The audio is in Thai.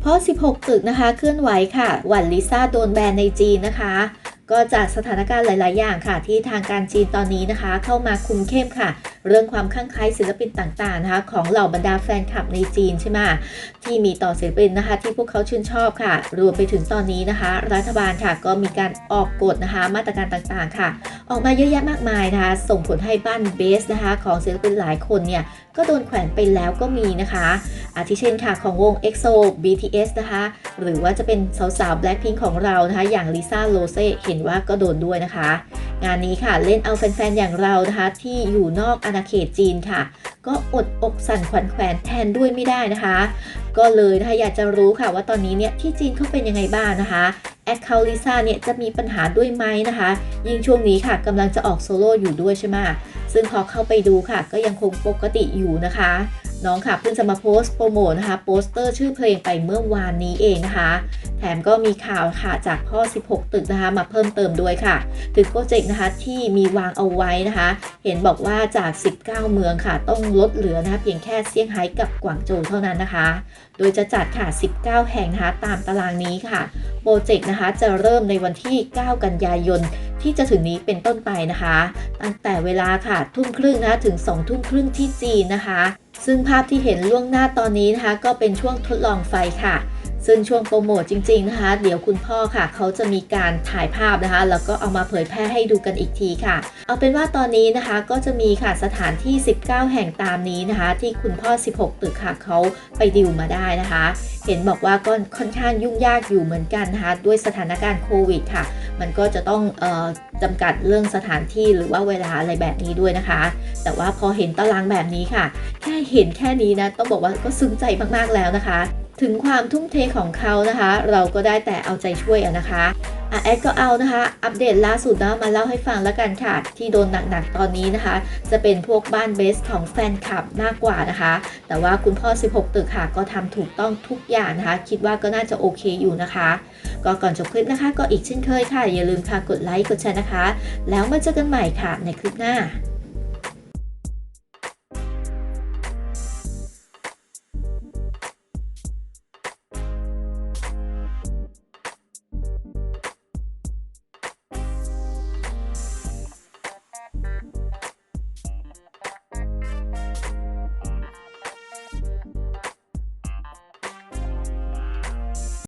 เพราะ 16 ตึกนะคะเคลื่อนไหวค่ะ หวันลิซ่าโดนแบนในจีนนะคะ ก็จากสถานการณ์หลาย ๆ อย่างค่ะ ที่ทางการจีนตอนนี้นะคะ เข้ามาคุมเข้มค่ะ เรื่องความข้างใคล้ศิลปินต่างๆนะคะของเหล่าบรรดาแฟนคลับในจีนใช่ไหมที่มีต่อศิลปินนะคะที่พวกเขาชื่นชอบค่ะ รวมไปถึงตอนนี้นะคะ รัฐบาลค่ะก็มีการออกกฎนะคะมาตรการต่างๆค่ะ ออกมาเยอะแยะมากมายนะคะ ส่งผลให้บ้านเบสนะคะของศิลปินหลายคนเนี่ยก็โดนแขวนไปแล้วก็มีนะคะ อาทิเช่นค่ะของวง EXO BTS นะคะ หรือว่าจะเป็นสาวๆ Blackpink ของเรานะคะ อย่างลิซ่าโรเซ่เห็นว่าก็โดนด้วยนะคะ งานนี้ค่ะเล่นเอาแฟนๆ อย่างเรานะคะที่อยู่นอกอาณาเขตจีนค่ะ ก็อดอกสั่นขวัญแขวนแทนด้วยไม่ได้นะคะ ก็เลยนะคะอยากจะรู้ค่ะว่าตอนนี้เนี่ยที่จีนเขาเป็นยังไงบ้างนะคะแอคเคาท์ลิซ่าเนี่ยจะมีปัญหาด้วยไหมนะคะ ยิ่งช่วงนี้ค่ะกำลังจะออกโซโล่อยู่ด้วยใช่ไหม ซึ่งพอเข้าไปดูค่ะ ก็ยังคงปกติอยู่นะคะ น้องค่ะเพิ่งจะมาโพสต์โปรโมทนะคะโปสเตอร์ชื่อเพลงไปเมื่อวานนี้เองนะคะ แถมก็มีข่าวค่ะจากพ่อ 16 ตึกนะคะ มาเพิ่มเติมด้วยค่ะ ถึงโปรเจกต์นะคะที่มีวางเอาไว้นะคะ เห็นบอกว่าจาก 19 เมืองค่ะ ต้องลดเหลือนะคะเพียงแค่เซี่ยงไฮ้กับกวางโจวเท่านั้นนะคะ โดยจะจัดค่ะ 19 แห่งนะคะตามตารางนี้ค่ะ โปรเจกต์นะคะจะเริ่มในวันที่ 9 กันยายน ที่จะถึงนี้เป็นต้นไปนะคะ ตั้งแต่เวลาค่ะทุ่มครึ่งนะถึง2ทุ่มครึ่งที่จีนนะคะ ซึ่งภาพที่เห็นล่วงหน้าตอนนี้นะคะ ก็เป็นช่วงทดลองไฟค่ะ ซึ่งช่วงโปรโมทจริงๆนะคะ เดี๋ยวคุณพ่อค่ะ เขาจะมีการถ่ายภาพนะคะ แล้วก็เอามาเผยแพร่ให้ดูกันอีกทีค่ะ เอาเป็นว่าตอนนี้นะคะก็จะมีค่ะสถานที่ 19 แห่งตามนี้นะคะ ที่คุณพ่อ 16 ตึกค่ะเขาไปดิวมาได้นะคะ เห็นบอกว่าก็ค่อนข้างยุ่งยากอยู่เหมือนกันนะคะ ด้วยสถานการณ์โควิดค่ะ มันก็จะต้องเออจำกัดเรื่องสถานที่หรือว่าเวลาอะไรแบบนี้ด้วยนะคะ แต่ว่าพอเห็นตารางแบบนี้ค่ะ แค่เห็นแค่นี้นะต้องบอกว่าก็ซึ้งใจมากๆแล้วนะคะ ถึงความทุ่มเทของเขานะคะ เราก็ได้แต่เอาใจช่วยนะคะอะแอดก็เอานะคะ อัปเดตล่าสุดนะมาเล่าให้ฟังแล้วกันค่ะ ที่โดนหนักๆตอนนี้นะคะ จะเป็นพวกบ้านเบสของแฟนคลับมากกว่านะคะ แต่ว่าคุณพ่อ 16 ตึกค่ะ ก็ทำถูกต้องทุกอย่างนะคะ คิดว่าก็น่าจะโอเคอยู่นะคะ ก็ก่อนจบคลิปนะคะ ก็อีกเช่นเคยค่ะ อย่าลืมค่ะกดไลค์กดแชร์นะคะ แล้วมาเจอกันใหม่ค่ะในคลิปหน้า